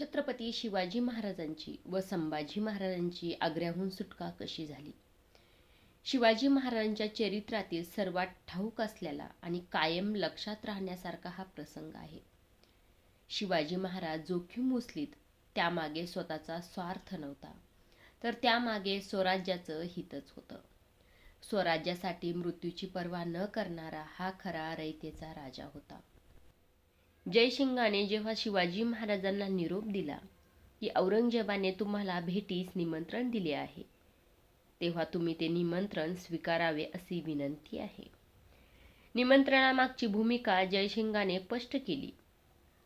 छत्रपती शिवाजी महाराजांची व संभाजी महाराजांची आग्र्याहून सुटका कशी झाली? शिवाजी महाराजांच्या चरित्रातील सर्वात ठाऊक असलेला आणि कायम लक्षात राहण्यासारखा हा प्रसंग आहे. शिवाजी महाराज जोखीम उचलीत त्यामागे स्वतःचा स्वार्थ नव्हता. तर त्यामागे स्वराज्याचं हितच होतं. स्वराज्यासाठी मृत्यूची पर्वा न करणारा हा खरा रयतेचा राजा होता. जयसिंगाने जेव्हा शिवाजी महाराजांना निरोप दिला की औरंगजेबाने तुम्हाला भेटीस निमंत्रण दिले आहे तेव्हा तुम्ही ते निमंत्रण स्वीकारावे अशी विनंती आहे. निमंत्रणामागची भूमिका जयसिंगाने स्पष्ट केली.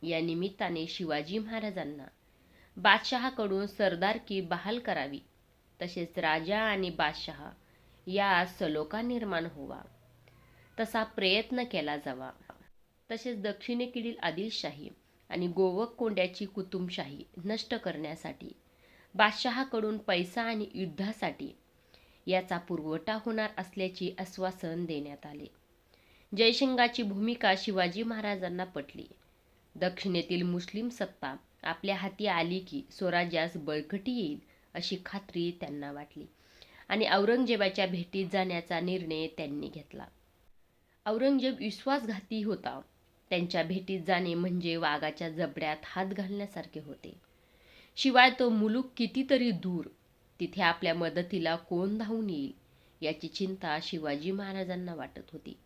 या निमित्ताने शिवाजी महाराजांना बादशहाकडून सरदारकी बहाल करावी तसेच राजा आणि बादशहा या सलोखा निर्माण होवा तसा प्रयत्न केला जावा. तसेच दक्षिणेकडील आदिलशाही आणि गोवक कोंड्याची कुतुबशाही नष्ट करण्यासाठी बादशहाकडून पैसा आणि युद्धासाठी याचा पुरवठा होणार असल्याचे आश्वासन देण्यात आले. जयशिंगाची भूमिका शिवाजी महाराजांना पटली. दक्षिणेतील मुस्लिम सत्ता आपल्या हाती आली की स्वराज्यास बळकटी येईल अशी खात्री त्यांना वाटली आणि औरंगजेबाच्या भेटीत जाण्याचा निर्णय त्यांनी घेतला. औरंगजेब विश्वासघाती होता. त्यांच्या भेटीत जाणे म्हणजे वाघाच्या जबड्यात हात घालण्यासारखे होते. शिवाय तो मुलूक कितीतरी दूर तिथे आपल्या मदतीला कोण धावून येईल याची चिंता शिवाजी महाराजांना वाटत होती.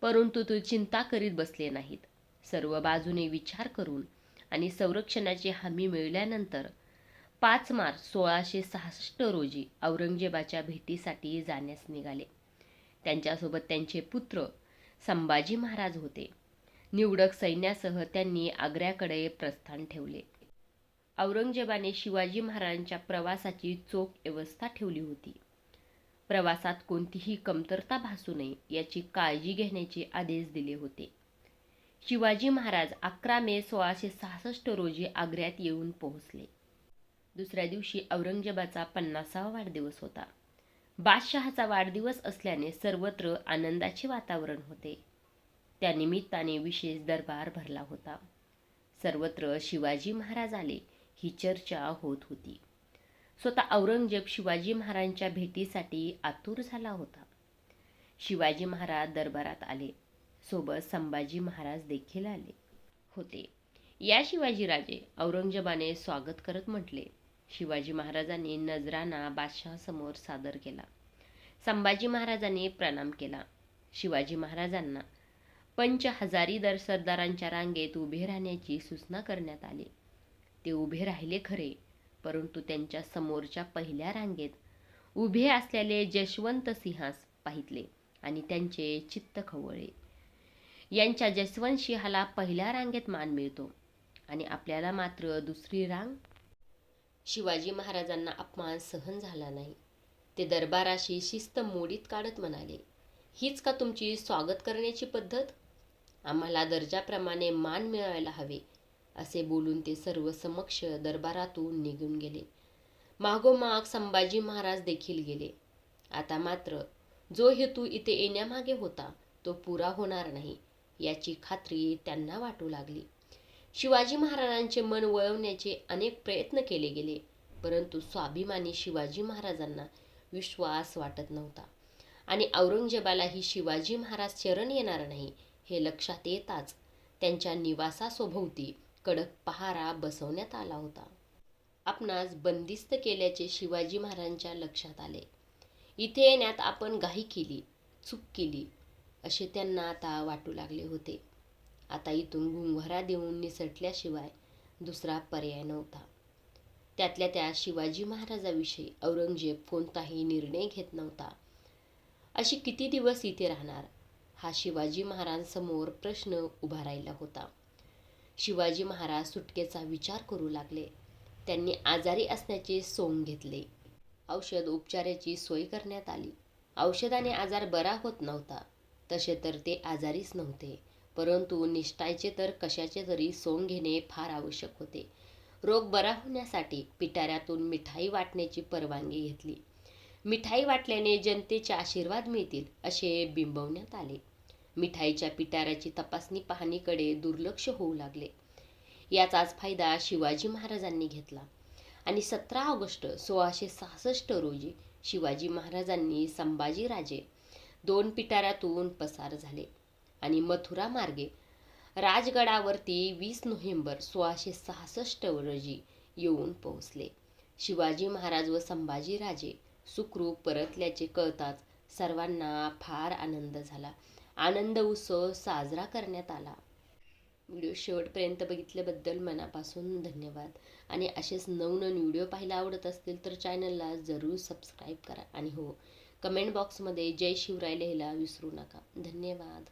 परंतु तो चिंता करीत बसले नाहीत. सर्व बाजूने विचार करून आणि संरक्षणाची हमी मिळाल्यानंतर पाच मार्च सोळाशे सहासष्ट रोजी औरंगजेबाच्या भेटीसाठी जाण्यास निघाले. त्यांच्यासोबत त्यांचे पुत्र संभाजी महाराज होते. निवडक सैन्यासह त्यांनी आग्र्याकडे प्रस्थान ठेवले. औरंगजेबाने शिवाजी महाराजांच्या प्रवासाची चोख व्यवस्था ठेवली होती. प्रवासात कोणतीही कमतरता भासू नये याची काळजी घेण्याचे आदेश दिले होते. शिवाजी महाराज अकरा मे सोळाशे सहासष्ट रोजी आग्र्यात येऊन पोहोचले. दुसऱ्या दिवशी औरंगजेबाचा पन्नासावा वाढदिवस होता. बादशहाचा वाढदिवस असल्याने सर्वत्र आनंदाचे वातावरण होते. त्या निमित्ताने विशेष दरबार भरला होता. सर्वत्र शिवाजी महाराज आले ही चर्चा होत होती. स्वतः औरंगजेब शिवाजी महाराजांच्या भेटीसाठी आतुर झाला होता. शिवाजी महाराज दरबारात आले. सोबत संभाजी महाराज देखील आले होते. या शिवाजीराजे औरंगजेबाने स्वागत करत म्हटले. शिवाजी महाराजांनी नजराना बादशहासमोर सादर केला. संभाजी महाराजांनी प्रणाम केला. शिवाजी महाराजांना पंच हजारी दर सरदारांच्या रांगेत उभे राहण्याची सूचना करण्यात आली. ते उभे राहिले खरे परंतु त्यांच्या समोरच्या पहिल्या रांगेत उभे असलेले जशवंत सिंहास पाहितले आणि त्यांचे चित्त खवळले. यांच्या जसवंत सिंहाला पहिल्या रांगेत मान मिळतो आणि आपल्याला मात्र दुसरी रांग? शिवाजी महाराजांना अपमान सहन झाला नाही. ते दरबाराशी शिस्त मोडीत काढत म्हणाले हीच का तुमची स्वागत करण्याची पद्धत? आम्हाला दर्जाप्रमाणे मान मिळायला हवे असे बोलून ते सर्व समक्ष दरबारातून निघून गेले. मागोमाग संभाजी महाराज देखील गेले. आता मात्र जो हेतू इथे येण्यामागे होता तो पुरा होणार नाही याची खात्री त्यांना वाटू लागली. शिवाजी महाराजांचे मन वळवण्याचे अनेक प्रयत्न केले गेले परंतु स्वाभिमानी शिवाजी महाराजांना विश्वास वाटत नव्हता. आणि औरंगजेबालाही शिवाजी महाराज शरण येणार नाही हे लक्षात येताच त्यांच्या निवासासोभोवती कडक पहारा बसवण्यात आला होता. आपणास बंदिस्त केल्याचे शिवाजी महाराजांच्या लक्षात आले. इथे येण्यात आपण घाई केली चूक केली असे त्यांना आता वाटू लागले होते. आता इथून गुंघरा देऊन निसटल्याशिवाय दुसरा पर्याय नव्हता. त्यातल्या त्या शिवाजी महाराजाविषयी औरंगजेब कोणताही निर्णय घेत नव्हता. अशी किती दिवस इथे राहणार? हा शिवाजी महाराजांसमोर प्रश्न उभा राहिला होता. शिवाजी महाराज सुटकेचा विचार करू लागले. त्यांनी आजारी असण्याचे सोंग घेतले. औषध उपचाराची सोय करण्यात आली. औषधाने आजार बरा होत नव्हता. तसे तर ते आजारीच नव्हते. परंतु निष्ठायचे तर कशाचे तरी सोंग घेणे फार आवश्यक होते. रोग बरा होण्यासाठी पिटाऱ्यातून मिठाई वाटण्याची परवानगी घेतली. मिठाई वाटल्याने जनतेचे आशीर्वाद मिळतील असे बिंबवण्यात आले. मिठाईच्या पिटाऱ्याची तपासणी पाहणीकडे दुर्लक्ष होऊ लागले. याचाच फायदा शिवाजी महाराजांनी घेतला. आणि सतरा ऑगस्ट सोळाशे सहासष्ट रोजी शिवाजी महाराजांनी संभाजीराजे दोन पिटाऱ्यातून पसार झाले. आणि मथुरा मार्गे राजगडावरती वीस नोव्हेंबर सोळाशे सहासष्ट रोजी येऊन पोहोचले. शिवाजी महाराज व संभाजीराजे सुखरूप परतल्याचे कळताच सर्वांना फार आनंद झाला. आनंद उत्सव साजरा करण्यात आला. व्हिडिओ शेवटपर्यंत बघितल्याबद्दल मनापासून धन्यवाद. आणि असेच नवनवीन व्हिडिओ पाहायला आवडत असतील तर चॅनलला जरूर सबस्क्राईब करा. आणि हो कमेंट बॉक्समध्ये जय शिवराय लिहायला विसरू नका. धन्यवाद.